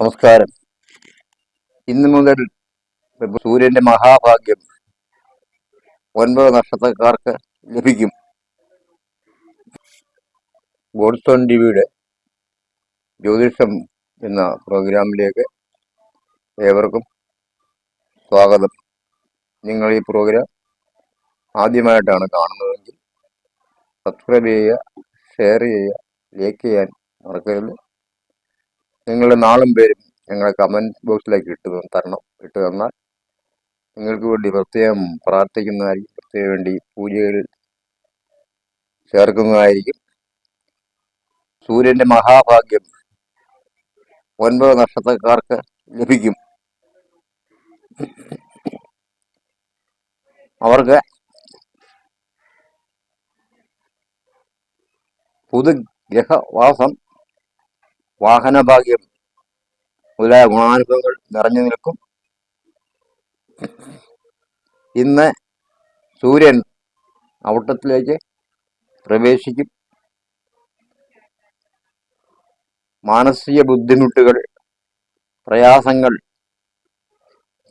നമസ്കാരം. ഇന്ന് മുതൽ സൂര്യന്റെ മഹാഭാഗ്യം ഒൻപത് നക്ഷത്രക്കാർക്ക് ലഭിക്കും. ഗോഡ്സോൺ ടിവിയുടെ ജ്യോതിഷം എന്ന പ്രോഗ്രാമിലേക്ക് ഏവർക്കും സ്വാഗതം. നിങ്ങൾ ഈ പ്രോഗ്രാം ആദ്യമായിട്ടാണ് കാണുന്നതെങ്കിൽ സബ്സ്ക്രൈബ് ചെയ്യുക ഷെയർ ചെയ്യുക ലൈക്ക് ചെയ്യാൻ മറക്കരുത്. നിങ്ങളുടെ നാളും പേരും ഞങ്ങളെ കമന്റ് ബോക്സിലേക്ക് ഇട്ട് തരണം. ഇട്ട് തന്നാൽ നിങ്ങൾക്ക് വേണ്ടി പ്രത്യേകം പ്രാർത്ഥിക്കുന്നതായിരിക്കും. പ്രത്യേകം വേണ്ടി പൂജകൾ ചേർക്കുന്നതായിരിക്കും. സൂര്യന്റെ മഹാഭാഗ്യം ഒൻപത് നക്ഷത്രക്കാർക്ക് ലഭിക്കും. അവർക്ക് പുതുഗ്രഹവാസം വാഹനഭാഗ്യം. മുതലായ ഗുണാനുഭവങ്ങൾ നിറഞ്ഞു നിൽക്കും. ഇന്ന് സൂര്യൻ ഔട്ടത്തിലേക്ക് പ്രവേശിക്കും. മാനസിക ബുദ്ധിമുട്ടുകൾ പ്രയാസങ്ങൾ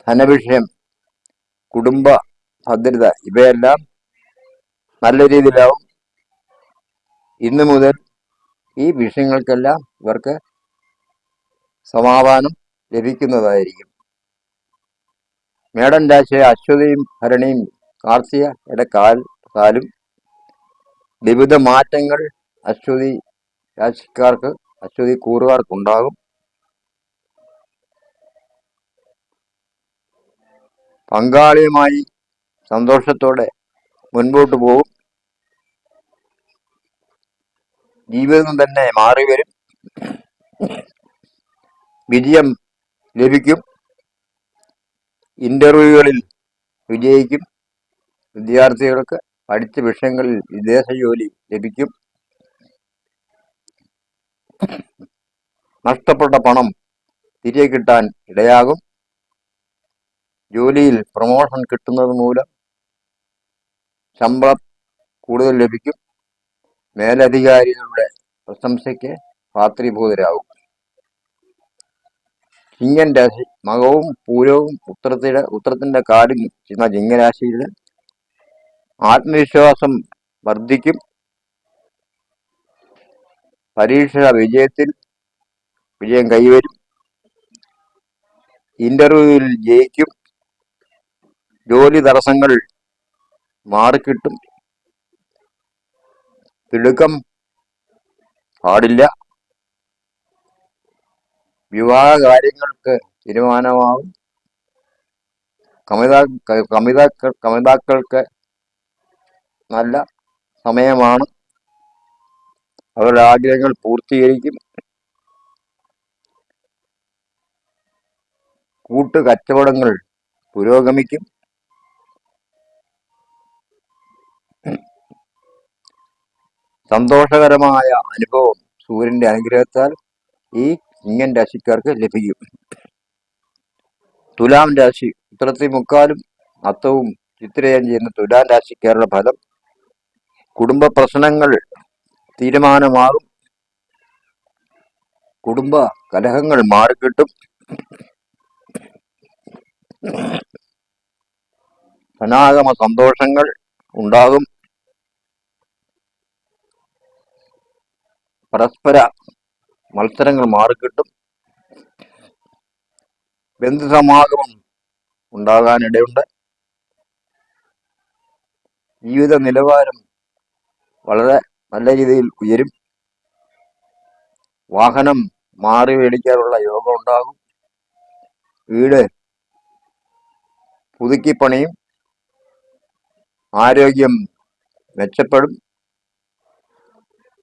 ധനവിഷയം കുടുംബ ഭദ്രത ഇവയെല്ലാം നല്ല രീതിയിലാവും. ഇന്ന് മുതൽ ഈ വിഷയങ്ങൾക്കെല്ലാം ഇവർക്ക് സമാധാനം ലഭിക്കുന്നതായിരിക്കും. മേടൻ രാശിയെ അശ്വതിയും ഭരണിയും കാർത്തികയുടെ കാൽ കാലും വിവിധ മാറ്റങ്ങൾ അശ്വതി രാശിക്കാർക്ക് അശ്വതി കൂറുകാർക്കുണ്ടാകും. പങ്കാളിയുമായി സന്തോഷത്തോടെ മുൻപോട്ട് പോകും. ജീവിതം തന്നെ മാറി വരും. വിജയം ലഭിക്കും. ഇന്റർവ്യൂകളിൽ വിജയിക്കും. വിദ്യാർത്ഥികൾക്ക് പഠിച്ച വിഷയങ്ങളിൽ വിദേശ ജോലി ലഭിക്കും. നഷ്ടപ്പെട്ട പണം തിരികെ കിട്ടാൻ ഇടയാകും. ജോലിയിൽ പ്രമോഷൻ കിട്ടുന്നത് മൂലം ശമ്പളം കൂടുതൽ ലഭിക്കും. മേലധികാരികളുടെ പ്രശംസയ്ക്ക് പാത്രീഭൂതരാകും. ചിങ്ങൻ രാശി മകവും പൂരവും ഉത്തരത്തിന്റെ ഉത്തരത്തിന്റെ കാടും ചെയ്യുന്ന ചിങ്ങരാശിയിൽ ആത്മവിശ്വാസം വർദ്ധിക്കും. പരീക്ഷ വിജയത്തിൽ വിജയം കൈവരും. ഇന്റർവ്യൂവിൽ ജയിക്കും. ജോലി തടസ്സങ്ങൾ മാറിക്കിട്ടും. തിടുക്കം. പാടില്ല. വിവാഹ കാര്യങ്ങൾക്ക് തീരുമാനമാവും. കമിതാ കമിതാക്കൾ കമിതാക്കൾക്ക് നല്ല സമയമാണ്. അവരുടെ ആഗ്രഹങ്ങൾ പൂർത്തീകരിക്കും. കൂട്ട് കച്ചവടങ്ങൾ പുരോഗമിക്കും. സന്തോഷകരമായ അനുഭവം സൂര്യന്റെ അനുഗ്രഹത്താൽ ഈ ചിങ്ങൻ രാശിക്കാർക്ക് ലഭിക്കും. തുലാം രാശി ഉത്തരത്തിൽ മുക്കാലും അത്തവും ചിത്രയും ചെയ്യുന്ന തുലാം രാശിക്കാരുടെ ഫലം കുടുംബ പ്രശ്നങ്ങൾ തീരുമാനമാകും. കുടുംബ കലഹങ്ങൾ മാറിക്കിട്ടും. ധനാഗമ സന്തോഷങ്ങൾ ഉണ്ടാകും. പരസ്പര മത്സരങ്ങൾ മാറിക്കിട്ടും. ബന്ധുസമാഗമം ഉണ്ടാകാനിടയുണ്ട്. ജീവിത നിലവാരം വളരെ നല്ല രീതിയിൽ ഉയരും. വാഹനം മാറി മേടിക്കാനുള്ള യോഗം ഉണ്ടാകും. വീട് പുതുക്കി പണിയും ആരോഗ്യം മെച്ചപ്പെടും.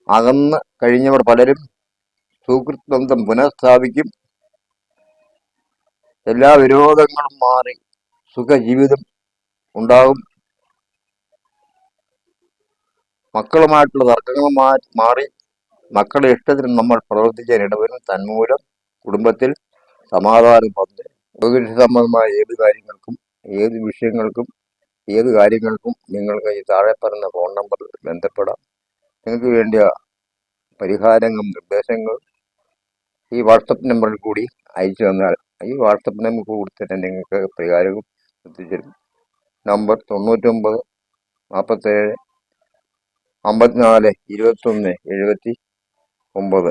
അകന്ന് കഴിഞ്ഞവർ പലരും സുഹൃത്ത് ബന്ധം പുനഃസ്ഥാപിക്കും. എല്ലാ വിരോധങ്ങളും മാറി സുഖജീവിതം ഉണ്ടാകും. മക്കളുമായിട്ടുള്ള തർക്കങ്ങൾ മാറി മക്കളുടെ ഇഷ്ടത്തിന് നമ്മൾ പ്രവർത്തിക്കാൻ ഇടവരും. തന്മൂലം കുടുംബത്തിൽ സമാധാനം ജ്യോതിഷ സംബന്ധമായ ഏത് കാര്യങ്ങൾക്കും ഏത് വിഷയങ്ങൾക്കും ഏത് കാര്യങ്ങൾക്കും നിങ്ങൾക്ക് ഈ താഴെ പറഞ്ഞ ഫോൺ നമ്പറിൽ ബന്ധപ്പെടാം. നിങ്ങൾക്ക് വേണ്ട പരിഹാരങ്ങൾ നിർദ്ദേശങ്ങൾ ഈ വാട്സപ്പ് നമ്പറിൽ കൂടി അയച്ചു തന്നാൽ ഈ വാട്സപ്പ് നമ്പർ കൂടി തന്നെ നിങ്ങൾക്ക് പരിഹാരവും എത്തിച്ചേരും നമ്പർ തൊണ്ണൂറ്റൊമ്പത് നാൽപ്പത്തേഴ് അമ്പത്തിനാല് ഇരുപത്തൊന്ന് എഴുപത്തി ഒമ്പത്.